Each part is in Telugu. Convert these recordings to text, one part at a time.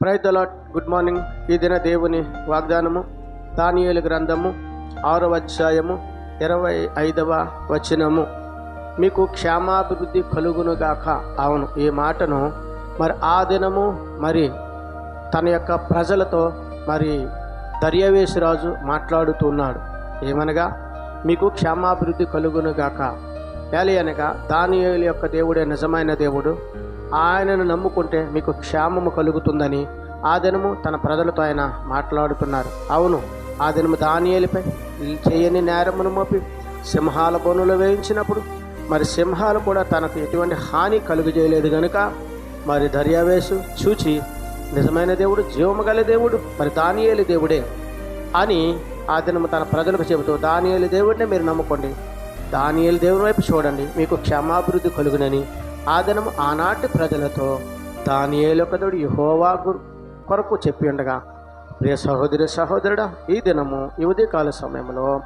ప్రైతల గుడ్ మార్నింగ్ ఈ దిన దేవుని వాగ్దానము దానియేలు గ్రంథము ఆరవ అధ్యాయము ఇరవై ఐదవ వచనము. మీకు క్షేమాభివృద్ధి కలుగునుగాక అవును ఈ మాటను మరి ఆ దినము మరి తన యొక్క ప్రజలతో మరి దర్యావేశరాజు మాట్లాడుతున్నాడు ఏమనగా మీకు క్షేమాభివృద్ధి కలుగునుగాక ఏలి అనగా దానియేలు యొక్క దేవుడే నిజమైన దేవుడు. ఆయనను నమ్ముకుంటే మీకు క్షేమము కలుగుతుందని ఆ దినము తన ప్రజలతో ఆయన మాట్లాడుతున్నారు. అవును ఆ దినము దానియేలుపై చేయని నేరమును మోపి సింహాల బొనులు వేయించినప్పుడు మరి సింహాలు కూడా తనకు ఎటువంటి హాని కలుగజేయలేదు గనుక మరి దర్యావేసు చూచి నిజమైన దేవుడు జీవము గల దేవుడు మరి దానియేలు దేవుడే అని ఆ దినము తన ప్రజలకు చెబుతూ దానియేలు దేవుడిని మీరు నమ్ముకోండి. దానియలు దేవుని వైపు చూడండి. మీకు క్షమాభివృద్ధి కలుగునని ఆ ఆనాటి ప్రజలతో దానియేలు ఒకదుడు యహోవా గురు కొరకు చెప్పి ఉండగా ప్రియ సహోదరి సహోదరుడా ఈ దినము ఈ ఉదయకాల సమయంలో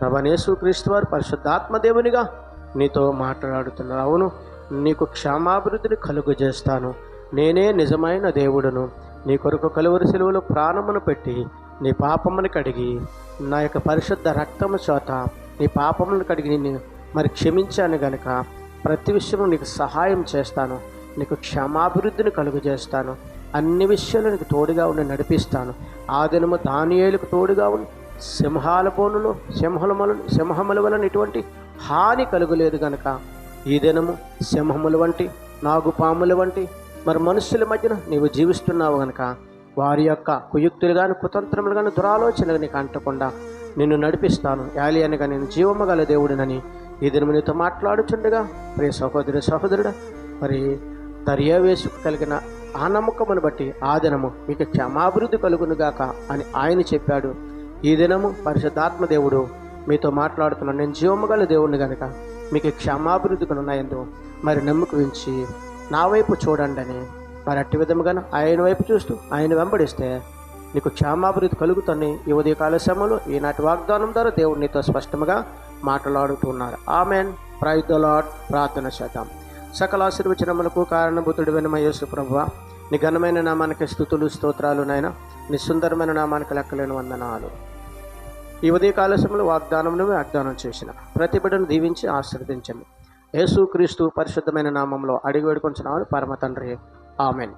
ప్రభనేసు క్రీస్తు వారు పరిశుద్ధాత్మ దేవునిగా నీతో మాట్లాడుతున్నారు అవును నీకు క్షమాభివృద్ధిని కలుగజేస్తాను. నేనే నిజమైన దేవుడును. నీ కొరకు కలువరి సెలవులు ప్రాణమును పెట్టి నీ పాపమును కడిగి నా యొక్క పరిశుద్ధ రక్తము చోత నీ పాపములను కడిగి నిన్ను మరి క్షమించాను గనుక. ప్రతి విషయంలో నీకు సహాయం చేస్తాను. నీకు క్షమాభివృద్ధిని కలుగజేస్తాను. అన్ని విషయాలు నీకు తోడుగా ఉండి నడిపిస్తాను. ఆ దినము దానియేలకు తోడుగా ఉండి సింహాల పోనులు సింహలమల సింహముల వలన ఎటువంటి హాని కలుగలేదు గనక. ఈ దినము సింహముల వంటి నాగుపాముల వంటి మరి మనుషుల మధ్యన నీవు జీవిస్తున్నావు గనక. వారి యొక్క కుయుక్తులు కానీ కుతంత్రములు కానీ దురాలోచనలు నీకు అంటకుండా నిన్ను నడిపిస్తాను. యాలి అనగా నేను జీవము గల దేవుడినని ఈ దినము నీతో మాట్లాడుచుండగా ప్రియ సహోదరి సహోదరుడు మరి దర్యావేసు కలిగిన ఆ నమ్మకమును బట్టి ఆ దినము మీకు క్షమాభివృద్ధి కలుగునుగాక అని ఆయన చెప్పాడు. ఈ దినము పరిశుద్ధాత్మ దేవుడు మీతో మాట్లాడుతున్నాను నేను జీవము గల దేవుడిని కనుక మీకు క్షమాభివృద్ధి ఉన్నాయందు మరి నమ్మక ఉంచి నా వైపు చూడండి అని మరి అట్టి విధముగాను ఆయన వైపు చూస్తూ ఆయన వెంబడిస్తే నీకు క్షేమాభివృద్ధి కలుగుతుంది. ఈ ఉదయకాల సమయంలో ఈనాటి వాగ్దానం ద్వారా దేవుడు నీతో స్పష్టంగా మాట్లాడుతున్నారు. ఆమెన్. ప్రైతలాడ్ ప్రార్థన చేద్దాం. సకల ఆశీర్వచనములకు కారణభూతుడు వెనుమ యేసు ప్రభువ నీ ఘనమైన నామానికి స్థుతులు స్తోత్రాలు నాయన. నీ సుందరమైన నామానికి లెక్కలేని వందనాలు. ఈ ఉదయకాల సమయంలో వాగ్దానమును వాగ్దానం చేసిన. ప్రతి బిడ్డను దీవించి ఆశీర్వదించండి. యేసు క్రీస్తు పరిశుద్ధమైన నామంలో అడిగి వేడుకొంచున్నాడు పరమ తండ్రి. ఆమెన్.